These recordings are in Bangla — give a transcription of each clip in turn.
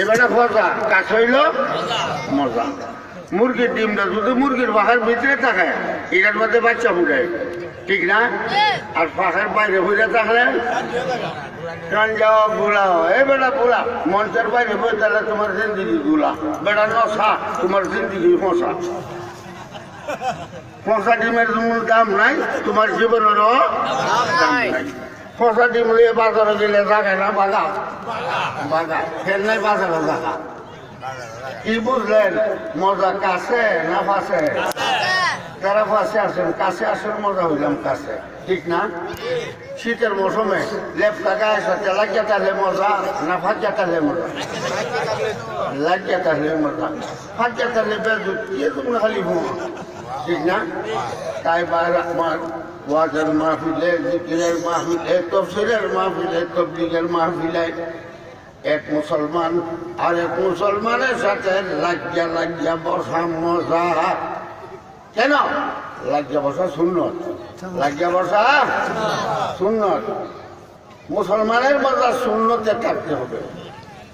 এবারে মজা কাজ হইল? মজা মুরগির ডিমটা যদি মুরগির পাখার ভিতরে থাকে, এটার মধ্যে বাচ্চা ফুটে। ঠিক না? আর পাখার বাইরে ফুটে থাকলে? যাওয়া গুলা এ বেটা গুলা মঞ্চের বাইরে বই, তাহলে তোমার জিন্দিগি গুলা বেটা নশা, তোমার জিন্দিগি মশা। মশা ডিমের দাম নাই, তোমার জীবনেরও দাম নাই। মশা ডিম নিয়ে বাজারে গেলে থাকে না, বাগা। বাগা। ফের নাই বাজারে বাগা কি বুঝলেন? মজা কাছে না ফাঁসে যারা ফাঁসে আসেন কাছে আসেন মজা হইলাম কাছে। ঠিক না? শীতের মৌসুমে লেপটা গায়ে সাথে লাগিয়ে তাহলে মজা, না ফাঁকিয়া তাহলে মজা? লাগিয়ে তাহলে মজা। ফাঁকিয়া তাহলে তোমরা খালি ঘুমা ঠিক না? তাই আমার ওয়াজের মাহফিলে জিকিরের মাহফিলে তফসিলের মাহফিলে তবলিগের মাহফিলে এক মুসলমান আর এক মুসলমানের সাথে লাগিয়া লাগিয়া বসা মজা। কেন? লাগিয়া বসা সুন্নত। লাগিয়া বসা সুন্নত। মুসলমানের মজা শূন্যতে থাকতে হবে।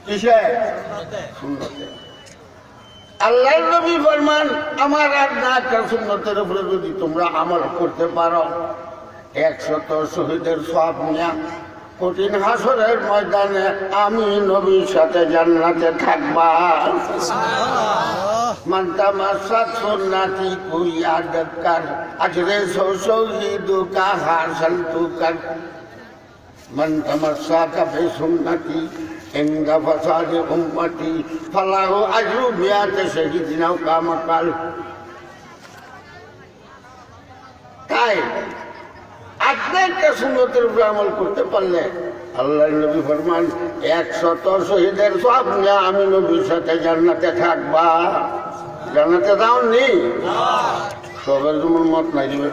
কিসে? শূন্যতে আল্লাহ নবী ফরমান আমার আর না একটা সুন্নতের উপরে যদি তোমরা আমল করতে পারো একশত শহীদের সব নিয়ে কঠিন হাসরের ময়দানে আমি নবীর সাথে জান্নাতে থাকবা। মানতা কুইয়া দক্কার আজরে সৌ শহীদুকা হাসালতুকার من تمسك بسنتي عند فساد أمتي فله أجر مئة شهيد أو كما قال তাই আপনি একটা সুন্নতের উপরে আমল করতে পারলে আল্লাহ নবী ফরমান একশত শহীদের সব নিয়ে আমি নবীর সাথে জান্নাতে থাকবা জান্নাতে যাও নি সবের তোমার মত নাই দিবে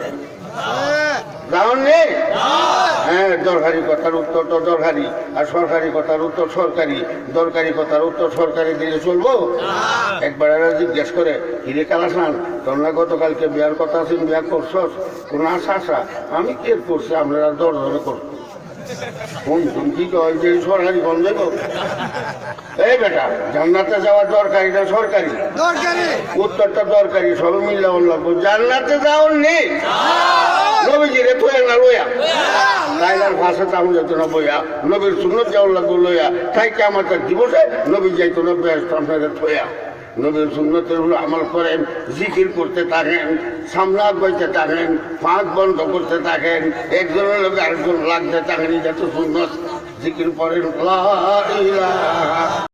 যাও নি হ্যাঁ দরকারি কথার উত্তর তো দরকারি। আর সরকারি কথার উত্তর সরকারি। দরকারি কথার উত্তর সরকারি দিলে চলবো? একবার এরা জিজ্ঞেস করে হিরে কালাসান তোমরা গতকালকে বিয়ার কথা আছেন বিয়া করছস? কোন আশা আশা? আমি কে করছি? আপনারা দর ধরে করব কোন তুমি কি কয় যে সরকারি দেবো এই বেটা জান্নাতে যাওয়া দরকারি না সরকারি? উত্তরটা দরকারি সব মিললে লাগবো জান্নাতে যাও নেই নবীজিরে তো না লইয়া তাইলার ভাষা তাহলে যেত না বইয়া নবীর সুন্নত যাওয়ার লাগল লইয়া তাই কি আমার তার দিবসে নবী যাইতো না বেশ আপনাদের থইয়া। নবীর সুন্নতের হলো আমল করেন, জিকির করতে থাকেন, সামনা বইতে থাকেন ফাঁক বন্ধ করতে থাকেন, একজনের লোক আরেকজন লাগতে থাকেন যত তো সুন্নত, জিকির করেন